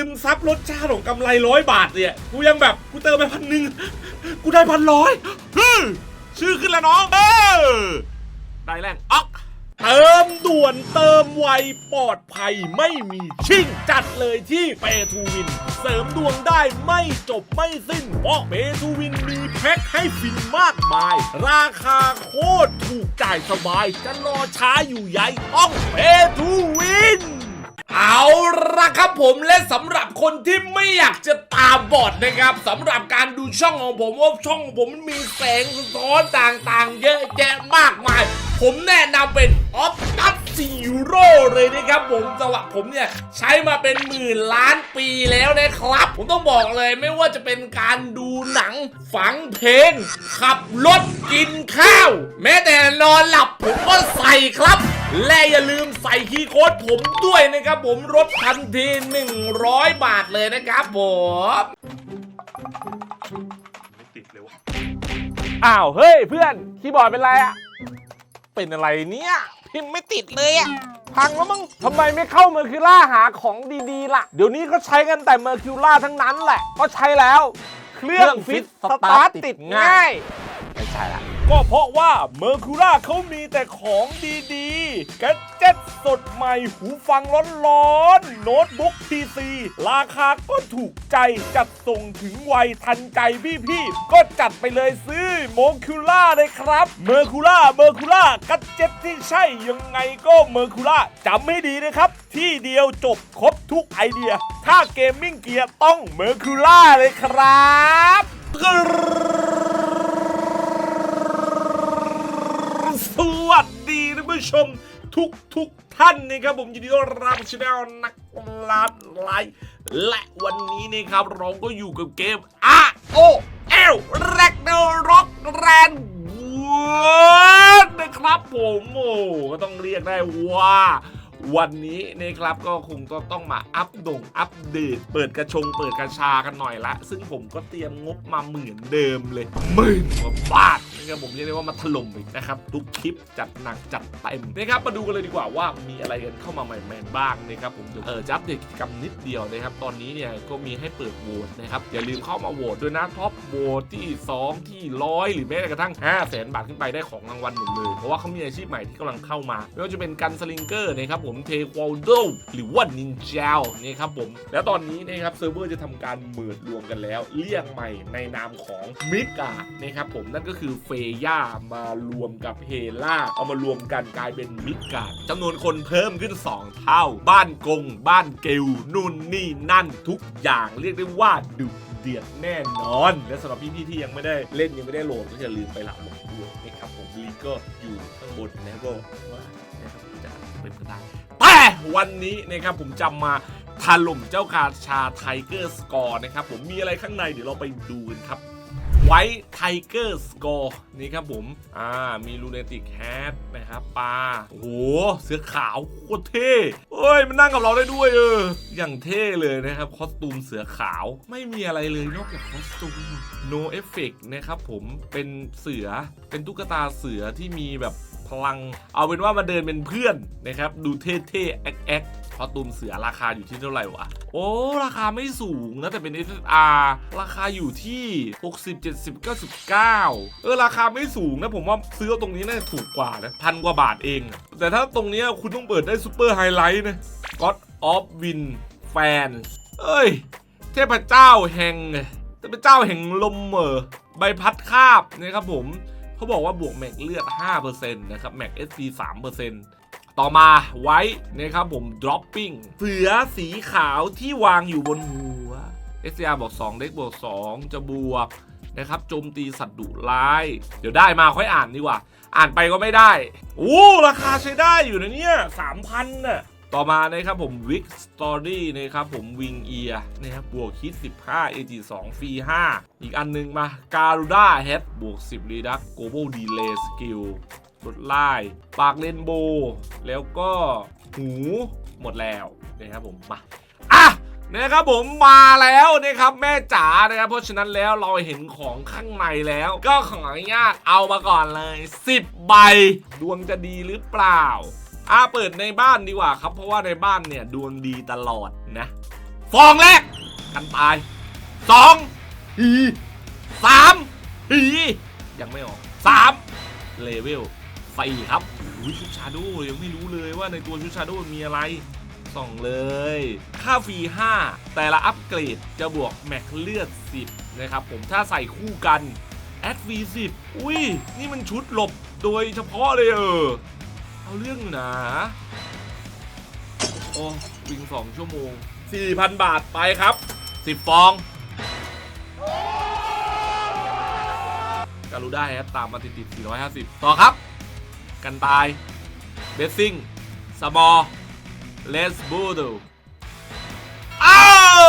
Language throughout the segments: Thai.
ซึมซับรสชาติของกำไรร้อยบาทเนี่ยกูยังแบบกูเติมไปพันหนึ่งกูได้พันร้อยฮึชื่อขึ้นแล้วน้องเออได้แรงอ๊อกเติมด่วนเติมไวปลอดภัยไม่มีชิ่งจัดเลยที่เปทูวิน เสริมดวงได้ไม่จบไม่สิ้น เพราะเปทูวินมีแพ็คให้ฟินมากมาย ราคาโคตรถูกจ่ายสบายจะรอช้าอยู่ใหญ่ต้องเปทูวิน เอาละครับผมและสำหรับคนที่ไม่อยากจะตาบอดนะครับสำหรับการดูช่องของผมว่าช่องของผมมันมีแสงสะท้อนต่างๆ เยอะแยะมากมาย ผมแนะนำเป็นออฟตัสซีโร่เลยนะครับผมสำหรับผมเนี่ยใช้มาเป็นหมื่นล้านปีแล้วนะครับ ผมต้องบอกเลยไม่ว่าจะเป็นการดูหนังฟังเพลงขับรถกินข้าว แม้แต่นอนหลับผมก็ใส่ครับ และอย่าลืมใส่คีย์โค้ดผมด้วยนะครับผมลดทันที 100 บาทเลยนะครับผมไม่ติดเลยวะอ้าว เฮ้ยเพื่อนคีย์บอร์ดเป็นไรอะเป็นอะไรเนี่ยพิมพ์ไม่ติดเลยอะพังแล้วมั้งทำไมไม่เข้าเมอร์คิวล่าหาของดีๆ ล่ะ เดี๋ยวนี้ก็ใช้กันแต่เมอร์คิวล่าทั้งนั้นแหละ ก็ใช้แล้ว เครื่องฟิตสตาร์ทติดง่าย ไม่ใช่ละ ก็เพราะว่าเมอร์คูร่าเขามีแต่ของดีๆ แกเจ็ตสดใหม่หูฟังร้อนๆ โน้ตบุ๊กพีซีราคาก็ถูกใจจัดส่งถึงไวทันใจพี่ๆ ก็จัดไปเลยซื้อโมคูล่าเลยครับ เมอร์คูล่าเมอร์คูล่ากัดเจ็ตที่ใช่ยังไงก็เมอร์คูล่าจำให้ดีนะครับ ที่เดียวจบครบทุกไอเดีย ถ้าเกมมิ่งเกียร์ต้องเมอร์คูล่าเลยครับส วัสดีท่านผู้ชมทุกทุกๆท่านนะครับผมยินดีต้อนรับช anel นักล่าไลฟ์และวันนี้นะครับเราก็อยู่กับเกม R O L Ragnarok Grand World นะครับผมโอ้ก็ต้องเรียกได้ว่า วันนี้นะครับก็คงก็ต้องมาอัปดงอัปเดต เปิดกระชงเปิดกระชากันหน่อยละ ซึ่งผมก็เตรียมงบมาเหมือนเดิมเลยหมื่นกว่าบาทนะครับผมเรียกได้ว่ามาถล่มอีกนะครับ ทุกคลิปจัดหนักจัดเต็มนะครับมาดูกันเลยดีกว่าว่ามีอะไรกันเข้ามาใหม่ๆบ้างนะครับผมเออจะอัปเดตกิจกรรมนิดเดียวนะครับ ตอนนี้เนี่ยก็มีให้เปิดโหวตนะครับอย่าลืมเข้ามาโหวตด้วยนะท็อปโหวตที่ 2 ที่ร้อยหรือแม้กระทั่ง 5 0 0แสนบาทขึ้นไปได้ของรางวัลหมดเลยเพราะว่าเขามีอาชีพใหม่ที่กำลังเข้ามาไม่ว่าจะเป็นกันสลิงเกอร์นะครับผมเทควอลโดหรือว่านินจานี่ครับผม แล้วตอนนี้นะครับเซิร์ฟเวอร์จะทำการเมิดรวมกันแล้ว เรียกใหม่ในนามของมิกานะครับผมนั่นก็คือเฟย่ามารวมกับเฮล่าเอามารวมกันกลายเป็นมิกาจำนวนคนเพิ่มขึ้น 2 เท่า บ้านกง บ้านเกลนู่นนี่นั่นทุกอย่างเรียกได้ว่าดุเดือดแน่นอน และสำหรับพี่ๆที่ยังไม่ได้เล่นยังไม่ได้โหลดก็อย่าลืมไปหลังโหลดด้วยนะครับผมลิงก์ก็อยู่ข้างบนนะครับก็ว่านะครับจะเป็นไปได้ วันนี้นะครับผมจะมาถล่มเจ้ากาชาไทเกอร์สกอร์นะครับผมมีอะไรข้างในเดี๋ยวเราไปดูกันครับไว้ไทเกอร์สกอร์นี่ครับผม อ่า มีลูเนติกแฮทนะครับปลาโอ้โห เสือขาวโคตรเท่เอ้ย มันนั่งกับเราได้ด้วยเออ อย่างเท่เลยนะครับ คอสตูมเสือขาว ไม่มีอะไรเลยนอกจากคอสตูม no effect นะครับผม เป็นเสือ เป็นตุ๊กตาเสือที่มีแบบ พลัง เอาเป็นว่ามาเดินเป็นเพื่อนนะครับดูเท่ๆแอ๊กแอ๊กคอตูมเสือราคาอยู่ที่เท่าไหร่วะ โอ้ ราคาไม่สูงนะ แต่เป็น SSR ราคาอยู่ที่ 60 70 99 เออ ราคาไม่สูงนะ ผมว่าซื้อตรงนี้น่าจะถูกกว่านะพันกว่าบาทเอง แต่ถ้าตรงนี้คุณต้องเปิดได้ซูเปอร์ไฮไลท์นะ God of Win Fan เอ้ย เทพเจ้าแห่งเทพเจ้าแห่งลมเหมอใบพัดคาบนะครับผม เขาบอกว่าบวกแม็กเลือด 5%นะครับแม็ก SP 3%ต่อมาไว้นะครับผม dropping เสือสีขาวที่วางอยู่บนหัว SCR บอก 2 เด็กบวก 2 จะบวกนะครับโจมตีสัตว์ดุร้าย เดี๋ยวได้มาค่อยอ่านดีกว่า อ่านไปก็ไม่ได้ โอ้ ราคาใช้ได้อยู่นะเนี่ย3,000น่ะ ต่อมานะครับผม Wick Story นะครับผม Wing Ear นะครับบวกคิด 15 AG 2ฟรี5อีกอันหนึงมา Garuda Head บวก 10 Reduct Global Delay Skill ลดไล่ปากเรนโบว์แล้วก็หูหมดแล้วนะครับผมมาอะนะครับผมมาแล้วนะครับแม่จ๋านะครับเพราะฉะนั้นแล้วเราเห็นของข้างในแล้ว ก็ขออนุญาตเอามาก่อนเลย 10 ใบ ดวงจะดีหรือเปล่า อ่าเปิดในบ้านดีกว่าครับ เพราะว่าในบ้านเนี่ยดวงดีตลอดนะ ฟองแรก กันตายสองฮีสามฮียังไม่ออกสามเลเวลสี่ครับอุ้ยชุดชาโดยังไม่รู้เลยว่าในตัวชุดชาโดมีอะไรส่องเลย ค่าฟรี5 แต่ละอัปเกรดจะบวกแม็กเลือด 10 นะครับผมถ้าใส่คู่กันแอดฟรี10 อุ้ย นี่มันชุดหลบโดยเฉพาะเลยเออ เอาเรื่องอยู่นะโอ้วิ่ง2ชั่วโมง 4,000 บาทไปครับ 10 ฟองการูได้ครับตามมาติดๆ450 ต่อครับ กันตาย เบสซิ่งสมอ Let's b o o d o อ้าว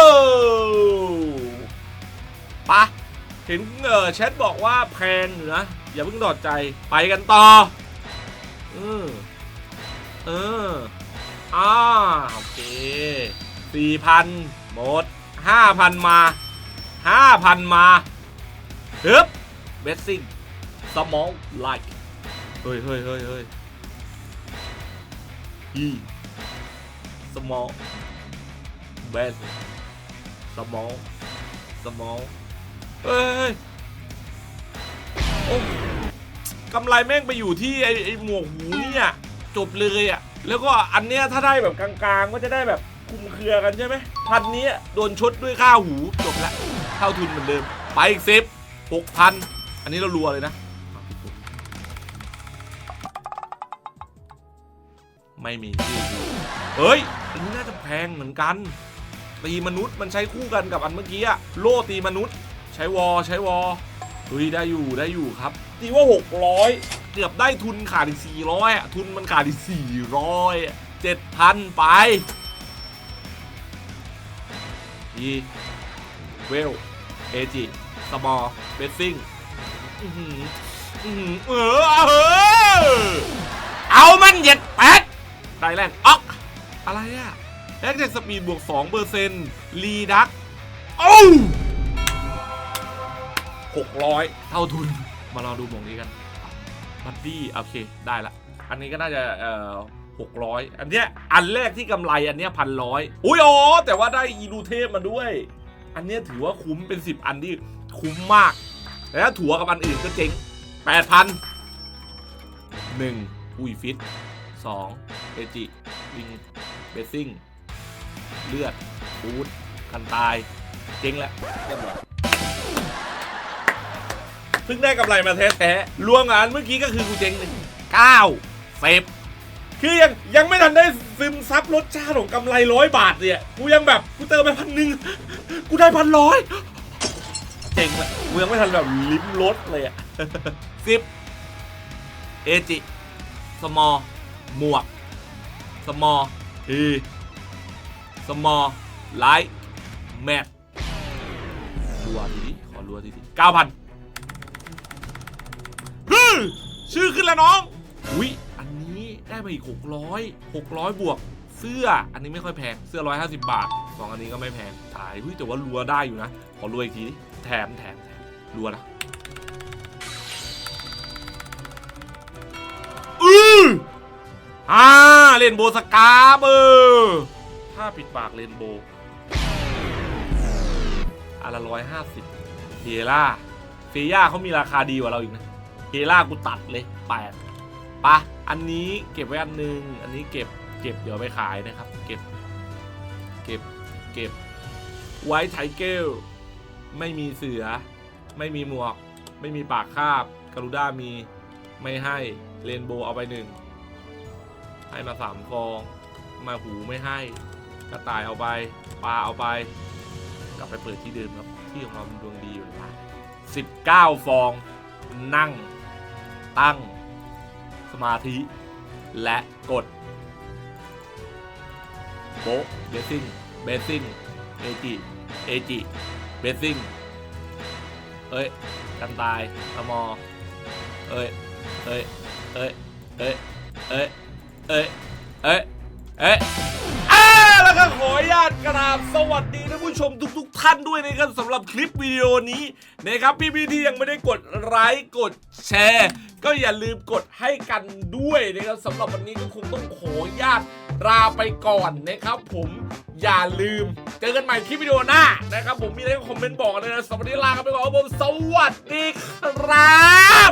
ปะเห็นเออแชทบอกว่าแพงอยู่นะ อย่าเพิ่งดอดใจไปกันต่อเออ เอออ่าโอเคสี่พันหมดห้าพันมาห้าพันมาฮึบเบสซิ่งสมองไลค์เฮ้ยเฮ้ยเฮ้ยเฮ้ยฮี small bad small small เฮ้ยโอ้กำไรแม่งไปอยู่ที่ไอ้ไอ้หมวกหูเนี่ย จบเลยอะแล้วก็อันเนี้ยถ้าได้แบบกลางๆ ก็จะได้แบบคุมเครือกันใช่ไหมพันนี้โดนชดด้วยค่าหูจบละเท่าทุนเหมือนเดิม ไปอีกสิบหกพันอันนี้เรารัวเลยนะ ไม่มีชื่อเฮ้ย อันนี้น่าจะแพงเหมือนกัน ตีมนุษย์มันใช้คู่กันกับอันเมื่อกี้อะโล่ตีมนุษย์ ใช้วอใช้วอเฮ้ยได้อยู่ได้อยู่ครับตีว่า600 เกือบได้ทุนขาดอีก400อะทุนมันขาดอีก400อะ7,000 ไปอีเวลเอจิสมอลเบสซิ่งอือออื้อเออเออเอามันเหย็ดแปดไดแลนด์ออกอะไรอะแอคเทคสปีดบวก2เปอร์เซ็นต์รีดักโอ้หกร้อยเท่าทุน มาลองดูหมวกนี้กัน บัดดี้โอเคได้ละ อันนี้ก็น่าจะเอ่อหกร้อยอันเนี้ยอันแรกที่กำไรอันเนี้ยพันร้อยอุ้ยอ๋อแต่ว่าได้อีลูเทพมาด้วย อันเนี้ยถือว่าคุ้มเป็น 10 อันที่คุ้มมากแต่ถ้าถั่วกับอันอื่นก็เจ๊งแปดพันหนึ่งอุ้ยฟิตสองเอจิวิงเบสซิ่ง เลือดบูทกันตาย เจ๊งแล้วเรียบร้อย ซึ่งได้กำไรมาแท้ๆรวมงานเมื่อกี้ก็คือกูเจ๊งหนึ่งเก้าเซฟคือยังยังไม่ทันได้ซึมซับรสชาติของกำไรร้อยบาทเนี่ยกูยังแบบกูเติมไปพันหนึ่งกูได้พันร้อยเจ๋งเลยกูยังไม่ทันแบบลิ้มรสเลยอะสิบเอจิสมอหมวกสมอฮีสมอลไลท์แมทรัวทีขอรัวทีดิเก้าพัน ฮึชื่อขึ้นแล้วน้อง อุ๊ยอันนี้ได้มาอีก 600 600 บวก เสื้อ อันนี้ไม่ค่อยแพง เสื้อ 150 บาทสองอันนี้ก็ไม่แพงตายหุ้ยแต่ว่ารัวได้อยู่นะ ขอรัวอีกทีแถมแถมแถมรัวนะอืออ่าเล่นโบสกาเบอร์ถ้าปิดปากเรนโบอันละร้อยห้าสิบเฮล่าเฟีย่าเขามีราคาดีกว่าเราอีกนะ เฮล่ากูตัดเลยแปดปะอันนี้เก็บไว้อันหนึง อันนี้เก็บเก็บเดี๋ยวไปขายนะครับ เก็บ เก็บ เก็บ ไว้ไทเกลไม่มีเสือ ไม่มีหมวก ไม่มีปากคาบกรุด้ามี ไม่ให้ เรนโบว์เอาไปหนึ่ง ให้มาสามฟอง มาหูไม่ให้ กระต่ายเอาไป ปลาเอาไป กลับไปเปิดที่เดิมครับ ที่ของเรามันดวงดีอยู่แล้วสิบเก้าฟอง นั่ง ตั้งสมาธิ และกดโบเบสซิ่งเบสซิ่งเอจิเอจิเบสซิ่งเอ้ยกันตายสมอเอ้ยเอ้ยเอ้ยเอ้ยเอ้ยเอ้ยเอ้ยเอ้ยแล้วก็ขออนุญาตกราบสวัสดีท่านผู้ชมทุกๆท่านด้วยนะครับสำหรับคลิปวิดีโอนี้นะครับพี่ๆที่ยังไม่ได้กดไลค์กดแชร์ ก็อย่าลืมกดให้กันด้วยนะครับสำหรับวันนี้ก็คงต้องขอญาตลาไปก่อนนะครับ ผมอย่าลืมเจอกันใหม่คลิปวิดีโอหน้านะครับ ผมมีอะไรก็คอมเมนต์บอกกันเลยนะสำหรับวันนี้ลากันไปก่อนครับผมสวัสดีครับ